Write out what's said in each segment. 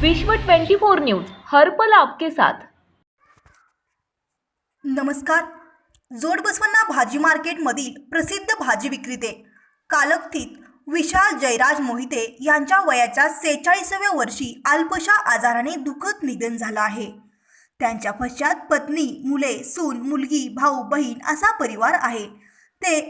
विश्व 24 न्यूज हर पल आपके साथ. नमस्कार. जोड बसवन्ना भाजी मार्केटमधील प्रसिद्ध भाजी विक्रेते कालकथित विशाल जयराज मोहिते यांच्या वयाच्या सेहेचाळीसाव्या वर्षी अल्पशा आजाराने दुःखद निधन झालं आहे. त्यांच्या पश्चात पत्नी मुले सून मुलगी भाऊ बहीण असा परिवार आहे. ते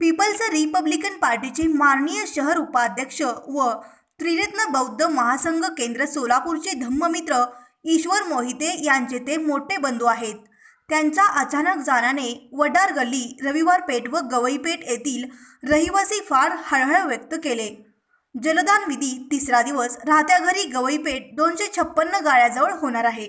पीपल्स रिपब्लिकन पार्टीचे माननीय शहर उपाध्यक्ष व त्रिरत्न बौद्ध महासंघ केंद्र सोलापूरचे धम्ममित्र ईश्वर मोहिते यांचे ते मोठे बंधू आहेत. त्यांच्या अचानक जाण्याने वडार गल्ली रविवार पेठ व गवईपेठ येथील रहिवासी फार हळहळ व्यक्त केले. जलदान विधी तिसरा दिवस राहत्या घरी गवईपेठ दोनशे छप्पन्न गाळ्याजवळ होणार आहे.